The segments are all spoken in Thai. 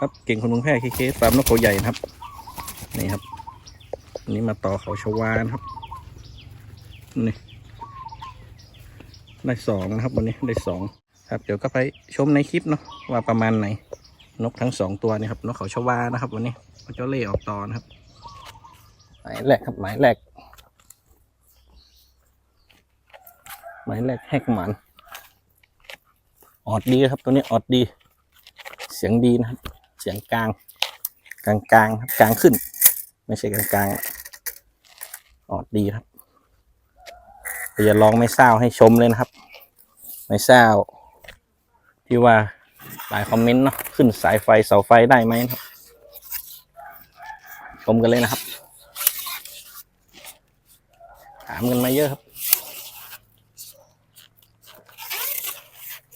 ครับเก่งคนลุงแพร่เคเคฟาร์มนกเขาใหญ่นะครับ นี่ครับอันนี้มาต่อเขาชวานครับนี่ได้สองนะครับวันนี้ได้สองครับ เดี๋ยวก็ไปชมในคลิปเนาะว่าประมาณไหน นกทั้งสองตัวนี่ครับนกเขาชวานะครับ วันนี้เขาจะเล่ออกตอนะครับหมายแรกครับหมายแรกหมายแรกแฮกหมันออดดีครับตัวนี้ออดดี เสียงดีนะครับ เสียงกลาง กลางกลางครับกลางขึ้น ไม่ใช่กลางกลางออดดีครับเดี๋ยวจะลองไม่เศร้าให้ชมเลยนะครับ ไม่เศร้าที่ว่าหลายคอมเมนต์เนาะขึ้นสายไฟเสาไฟได้ไหมครับชมกันเลยนะครับ ถามกันมาเยอะครับ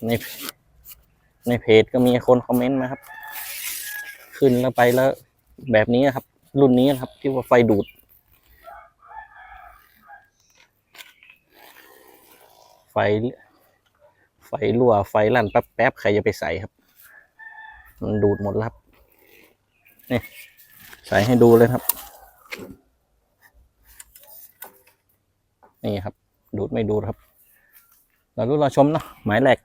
ในในเพจก็มีคนคอมเมนต์มาครับ ขึ้นแล้วไปแล้ว แบบนี้ครับ รุ่นนี้ครับ ที่ว่าไฟดูด ไฟ ไฟรั่วไฟลั่นแป๊บๆใครจะไปใส่ครับ มันดูดหมดแล้วครับนี่ใส่ให้ดูเลยครับ นี่ครับ ดูดไม่ดูดครับ เรารู้เราชมเนาะหมายแรก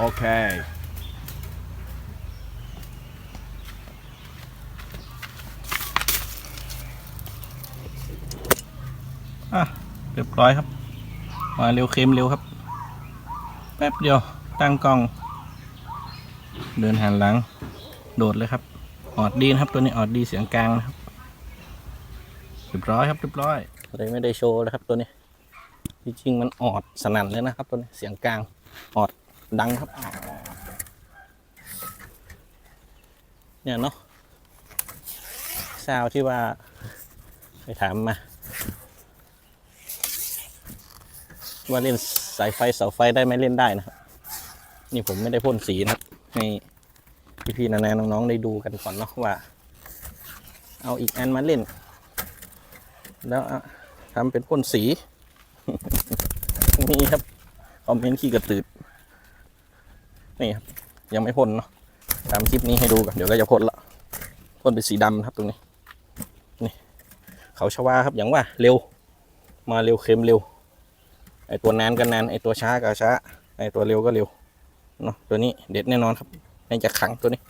Okay. รียบร้อยครับ มาเร็วเค็มเร็วครับ แป๊บเดียว ตั้งกล้อง เดินหันหลัง โดดเลยครับ ออดดีนะครับตัวนี้ออดดีเสียงกลางนะครับ เรียบร้อยครับเรียบร้อยเลยไม่ได้โชว์เลยครับตัวนี้จริงๆมันออดสนั่นเลยนะครับ ตัวนี้เสียงกลางออดดังครับ เนี่ยเนาะซาวที่ว่าไปถามมา ว่าเล่นสายไฟเสาไฟได้ไหมเล่นได้นะครับ นี่ผมไม่ได้พ่นสีนะครับให้พี่ๆนานาน้องๆได้ดูกันก่อนเนาะว่า เอาอีกอันมาเล่น แล้วทำเป็นพ่นสีนี่ครับคอมเมนต์ขี้กระตืดนี่ครับยังไม่พ่นเนาะตามคลิปนี้ให้ดูก่อนเดี๋ยวก็จะพ่นละพ่นเป็นสีดำครับตรงนี้นี่เขาชวาครับอย่างว่าเร็ว มาเร็วเค็มเร็ว ไอตัวนานก็นานไอตัวช้าก็ช้าไอตัวเร็วก็เร็วเนาะตัวนี้เด็ดแน่นอนครับในจะขังตัวนี้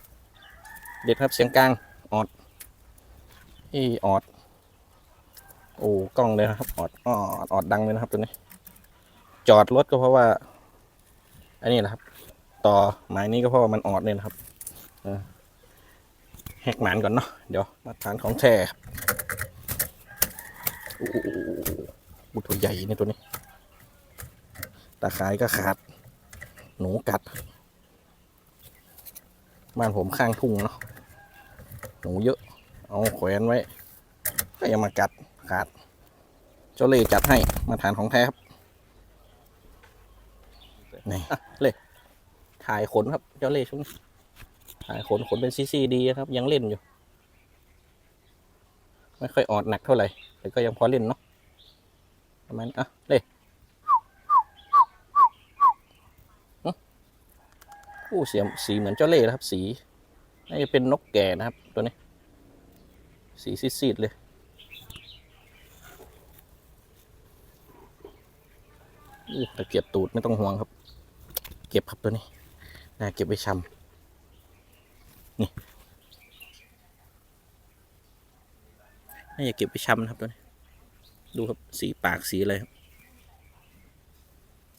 เด็ดครับเสียงกลางออดอีออดโอ้กล้องเลยนะครับออดออดออดดังเลยนะครับตัวนี้ จอดรถก็เพราะว่าอันนี้แหละครับ ต่อไม้นี้ก็เพราะว่ามันออดเนี่ยนะครับเออแหกหมานก่อนเนาะเดี๋ยวมาทานของแท้ครับบุตรใหญ่เนี่ยตัวนี้ ตาขายก็ขาด หนูกัด บ้านผมข้างทุ่งเนาะหนูเยอะ เอาแขวนไว้ ก็ยังมากัดขาด เจ้าเล่จัดให้มาทานของแท้ครับนี่เล่ถ่ายขนครับ เจ้าเล่ช่วงถ่ายขนขนเป็นซีซีดีครับ ยังเล่นอยู่ ไม่ค่อยออดหนักเท่าไหร่แต่ก็ยังพอเล่นเนาะประมาณนี้อะเล่ อู้เสียสีเหมือนเจ้าเล่ห์นะครับ สีน่าจะเป็นนกแก่นะครับ ตัวนี้ สีซีดๆเลยอู้ตะเกียบตูดไม่ต้องห่วงครับ เก็บครับตัวนี้น่าเก็บไว้ชำนี่น่าจะเก็บไว้ชำนะครับตัวนี้ ดูครับสีปากสีอะไรครับ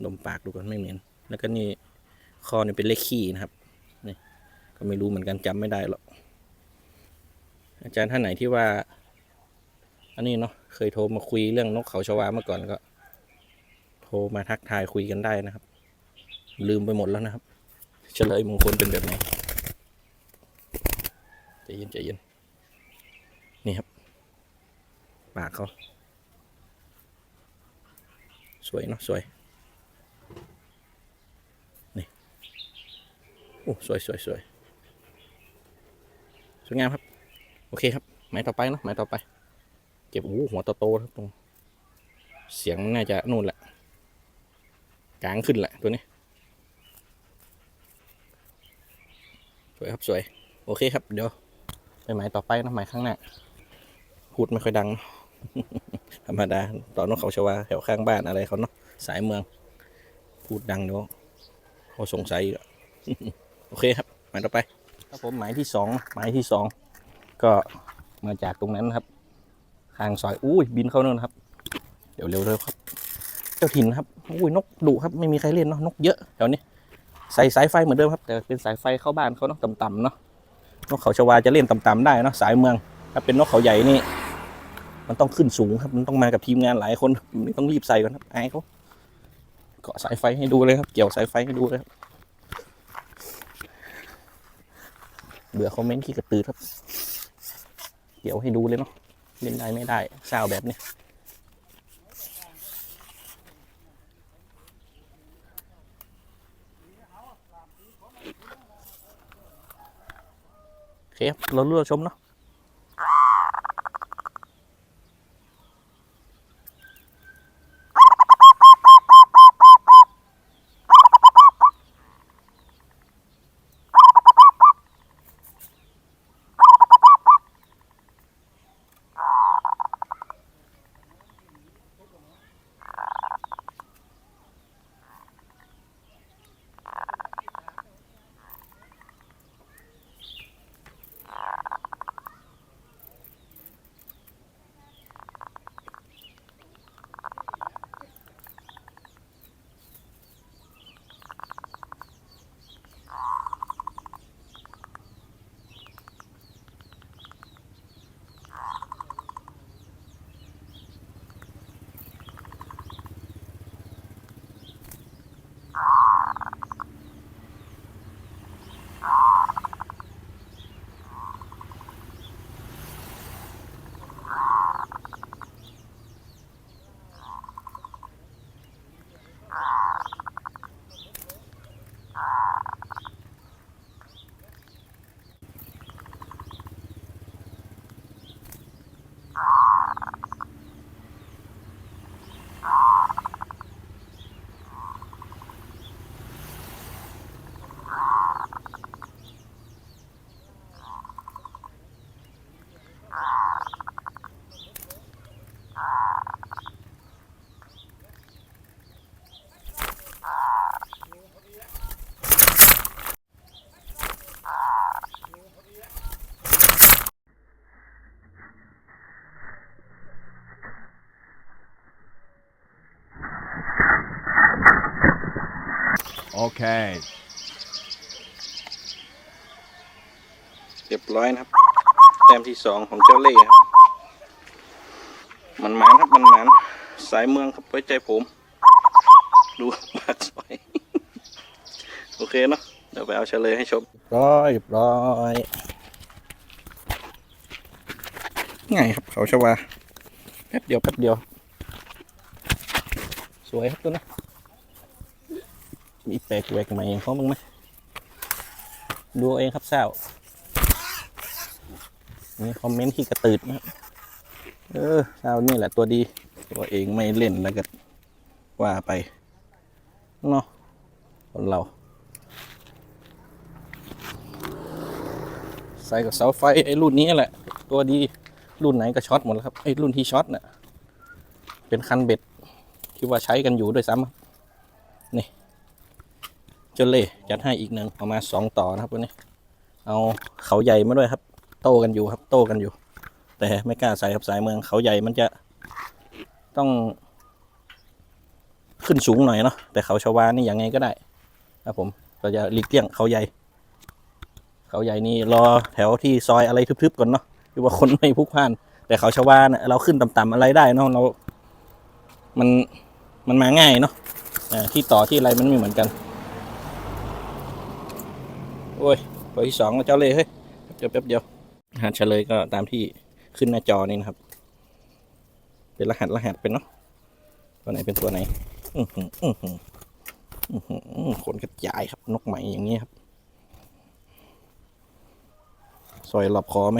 ดมปากดูก่อนไม่เหม็นแล้วก็นี่ คอเนี่ยเป็นเลขขี้นะครับนี่ก็ไม่รู้เหมือนกันจำไม่ได้หรอกอาจารย์ท่านไหนที่ว่า อันนี้เนาะเคยโทรมาคุยเรื่องนกเขาชวาเมื่อก่อนก็ โทรมาทักทายคุยกันได้นะครับ ลืมไปหมดแล้วนะครับ เฉลยมงคลเป็นแบบไหนใจเย็นใจเย็นนี่ครับ ปากเขา สวยเนาะสวย โอ้สวยสวยสวยสวยงามครับ โอเคครับหมายต่อไปเนาะหมายต่อไป เก็บโอ้หัวโตๆครับตรง เสียงน่าจะนู่นแหละ กลางขึ้นแหละตัวนี้ สวยครับสวย โอเคครับ เดี๋ยวไปหมายต่อไปนะหมายข้างหน้าพูดไม่ค่อยดัง ธรรมดาตอนนกเขาชวาแถวข้างบ้านอะไรเขาเนาะสายเมือง พูดดังเดี๋ยวเขาสงสัยอีกอะ โอเคครับหมายต่อไปครับผมหมายที่สองหมายที่สองก็มาจากตรงนั้นครับข้างซอยอุ้ยบินเข้านู่นครับ เดี๋ยวเร็วๆครับ เจ้าถิ่นครับอุ้ยนกดุครับไม่มีใครเล่นเนาะนกเยอะแถวนี้ใส่สายไฟเหมือนเดิมครับแต่เป็นสายไฟเข้าบ้านเขาเนาะต่ำๆเนาะนกเขาชวาจะเล่นต่ำๆได้เนาะสายเมือง ถ้าเป็นนกเขาใหญ่นี่ มันต้องขึ้นสูงครับ มันต้องมากับทีมงานหลายคนนี่ต้องรีบใส่ก่อนครับไอายเขาเกาะสายไฟให้ดูเลยครับ เกี่ยวสายไฟให้ดูเลยครับ เบื่อคอมเมนต์ขี้กระตือครับ เดี๋ยวให้ดูเลยเนาะเล่นได้ไม่ได้ซาวแบบนี้โอเคเราเลือกชมเนาะ Okay. เรียบร้อยนะครับ แต้มที่สองของเจ้าเล่ครับ มันหมานครับ มันหมาน สายเมืองครับไว้ใจผม ดูปากซอยโอเคเนาะ เดี๋ยวไปเอาเฉลยให้ชมร้อยเรียบร้อยง่ายครับเขาชวา แป๊บเดียว แป๊บเดียว สวยครับตัวนะ มีแปลกแหวกใหม่เขาบ้างไหมดูเองครับเศร้านี่คอมเมนต์ขี้กระตืดนะเออเช้านี่แหละตัวดี ตัวเองไม่เล่นแล้วก็ว่าไปเนาะคนเราใส่กับเสาไฟไอ้รุ่นนี้แหละ ตัวดีรุ่นไหนก็ช็อตหมดแล้วครับไอ้รุ่นที่ช็อตน่ะเป็นคันเบ็ดที่ว่าใช้กันอยู่ด้วยซ้ำ จนเล่จัดให้อีกหนึ่งเอามาสองต่อนะครับวันนี้ เอาเขาใหญ่มาด้วยครับ โต้กันอยู่ครับ โต้กันอยู่ แต่ไม่กล้าใส่ครับสายเมืองเขาใหญ่มันจะต้อง ขึ้นสูงหน่อยเนาะแต่เขาชาวานี่ยังไงก็ได้ครับผมเราจะหลีกเลี่ยงเขาใหญ่ เขาใหญ่นี่รอแถวที่ซอยอะไรทึบๆก่อนเนาะที่ว่าคนไม่พุกพ่าน แต่เขาชาวานะเราขึ้นต่ำๆอะไรได้เนาะเรา มันมันมาง่ายเนาะที่ต่อที่อะไรมันไม่เหมือนกัน โอ้ยตัวที่สองเจ้าเลยเฮ้ยเดี๋ยวแป๊บเดียวหัสเฉลยก็ตามที่ขึ้นหน้าจอนี่นะครับ เป็นรหัสรหัสเป็นเนาะตัวไหนเป็นตัวไหน อื้อหืออื้อหืออื้อหือขนกระจายครับ นกไหมอย่างนี้ครับซอยหลับคอไหม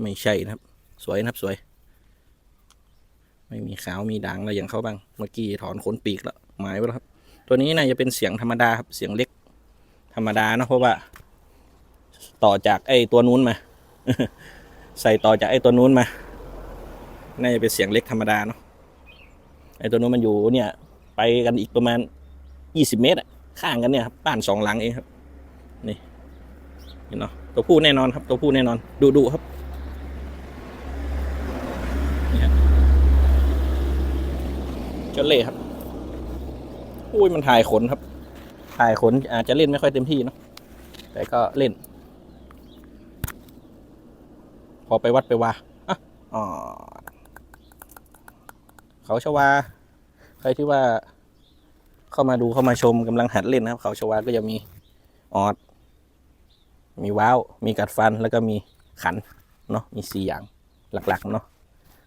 ไม่ใช่นะครับ สวยนะครับสวย ไม่มีขาวมีด่างอะไรอย่างเขาบ้าง เมื่อกี้ถอนขนปีกแล้วหมายไว้แล้วครับ ตัวนี้น่าจะเป็นเสียงธรรมดาครับ เสียงเล็ก ธรรมดาเนะเพราะว่า ต่อจากไอ้ตัวนู้นมา ใส่ต่อจากไอ้ตัวนู้นมาน่าจะเป็นเสียงเล็กธรรมดาเนาะไอ้ตัวนู้นมันอยู่เนี่ย ไปกันอีกประมาณยี่สิบเมตรข้างกันเนี่ยครับบ้านสองหลังเองครับ นี่เห็นเนาะตัวผู้แน่นอนครับ ตัวผู้แน่นอน ดูดูครับเจ้าเล่ครับ อุ้ยมันถ่ายขนครับ ถ่ายขนอาจจะเล่นไม่ค่อยเต็มที่เนาะแต่ก็เล่น พอไปวัดไปว่าอ๋อเขาชวา ใครที่ว่า เข้ามาดูเข้ามาชมกำลังหัดเล่นนะครับ เขาชวาก็จะมีออด มีว้าว มีกัดฟันแล้วก็มีขันเนาะมีสี่อย่างหลักๆเนาะ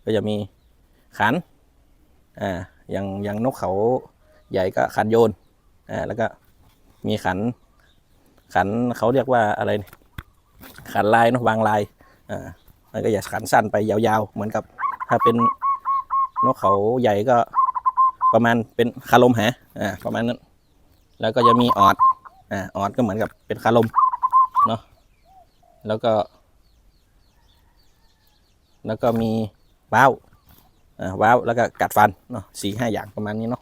ก็จะมีขันอ่าอย่างอย่างนกเขาใหญ่ก็ขันโยนอ่าแล้วก็ มีขัน ขันเขาเรียกว่าอะไรนี่ขันลายเนาะวางลายอ่ามันก็อย่าขันสั้นไปยาวๆ เหมือนกับ ถ้าเป็นนกเขาใหญ่ก็ประมาณเป็นคาลมหาอ่าประมาณนั้น แล้วก็จะมีออดอ่าออดก็เหมือนกับเป็นคาลมเนาะแล้วก็ แล้วก็มีว้าวอ่าว้าวแล้วก็กัดฟันเนาะสี่ห้าอย่างประมาณนี้เนาะ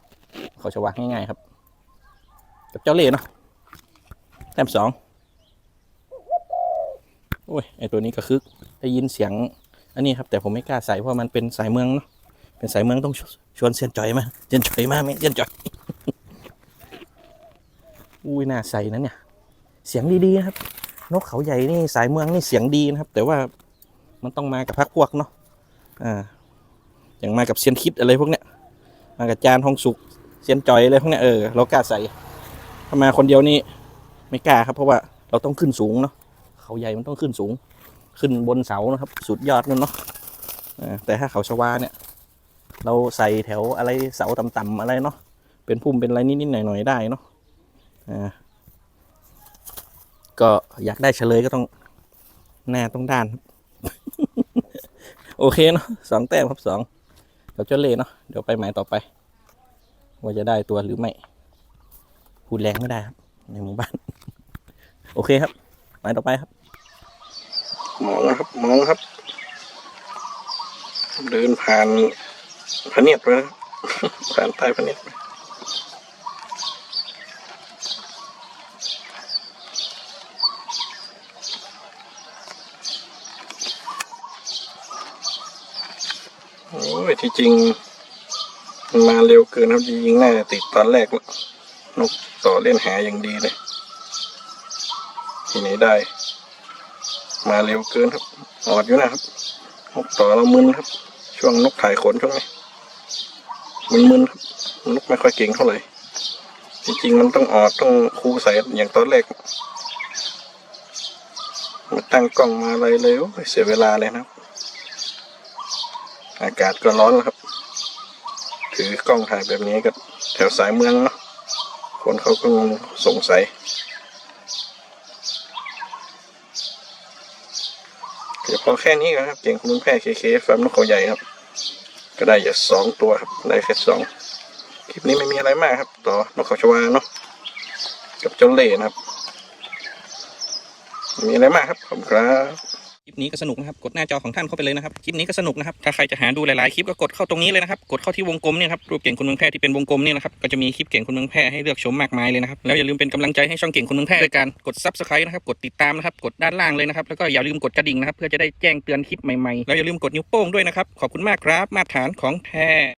เขาจะวางง่ายๆครับ กับเจ้าเล่เนาะแต้มสองโอ้ยไอตัวนี้ก็คึกได้ยินเสียง อันนี้ครับแต่ผมไม่กล้าใส่เพราะมันเป็นสายเมืองเนาะเป็นสายเมืองต้องชชวนเซียนจอยมาเซียนจอยมาไหมเซียนจอยอุ้ยน่าใส่นะเนี่ย เสียงดีๆนะครับนกเขาใหญ่นี่สายเมืองนี่เสียงดีนะครับ แต่ว่ามันต้องมากับพักพวกเนาะอ่าอย่างมากับเซียนคิดอะไรพวกเนี้ยมากับจานทองสุกเซียนจอยอะไรพวกเนี้ยเออเรากล้าใส่ ถ้ามาคนเดียวนี่ไม่กล้าครับ เพราะว่าเราต้องขึ้นสูงเนาะเขาใหญ่มันต้องขึ้นสูง ขึ้นบนเสานะครับ สุดยอดนั่นเนาะแต่ถ้าเขาชวาเนี่ย เราใส่แถวอะไรเสาต่ำๆอะไรเนาะเป็นพุ่มเป็นอะไรนิดๆหน่อยๆได้เนาะอ่าก็อยากได้เฉลยก็ต้องหน้าต้องด้าน โอเคเนาะสองแต้มครับสองกับเจ้าเล่เนาะเดี๋ยวไปหมายต่อไป ว่าจะได้ตัวหรือไม่ พูดแรงไม่ได้ครับ ในหมู่บ้าน โอเคครับหมายต่อไปครับมองครับมองครับ เดินผ่านพระเนียดไปนะผ่านใต้พระเนียดไปโอ้ยที่จริง มันมาเร็วเกินครับจริงๆน่าจะติดตอนแรกแล้วนก ต่อเล่นหาอย่างดีเลย ที่ไหนได้ มาเร็วเกินครับออดอยู่นะครับนกต่อเรามึนครับ ช่วงนกถ่ายขนช่วงนี้มึนๆครับนกไม่ค่อยเก่งเท่าไหร่จริงๆมันต้องออดต้องคูใส่อย่างตอนแรกมาตั้งกล้องมาอะไรเลยโอ้ยเสียเวลาเลยนะครับ อากาศก็ร้อนแล้วครับ ถือกล้องถ่ายแบบนี้ก็แถวสายเมืองเนาะ คนเขาก็งงสงสัยเดี๋ยวพอแค่นี้ก่อนครับ เก่งคุณแพร่เคเคฟาร์มนกเขาใหญ่ครับ ก็ได้อย่าสองตัวครับ ได้แค่สองคลิปนี้ไม่มีอะไรมากครับ ต่อนกเขาชวาเนาะกับเจ้าเล่นะครับม่มีอะไรมากครับ ขอบคุณครับ คลิปนี้ก็สนุกนะครับกดหน้าจอของท่านเข้าไปเลยนะครับคลิปนี้ก็สนุกนะครับถ้าใครจะหาดูหลายๆคลิปก็กดเข้าตรงนี้เลยนะครับกดเข้าที่วงกลมเนี่ยครับรูปเก่งคนเมืองแพร่ที่เป็นวงกลมเนี่ยนะครับก็จะมีคลิปเก่งคนเมืองแพร่ให้เลือกชมมากมายเลยนะครับแล้วอย่าลืมเป็นกำลังใจให้ช่องเก่งคนเมืองแพร่ด้วยการกด subscribe นะครับกดติดตามนะครับกดด้านล่างเลยนะครับแล้วก็อย่าลืมกดกระดิ่งนะครับเพื่อจะได้แจ้งเตือนคลิปใหม่ๆแล้วอย่าลืมกดนิ้วโป้งด้วยนะครับขอบคุณมากครับมาตรฐานของแท้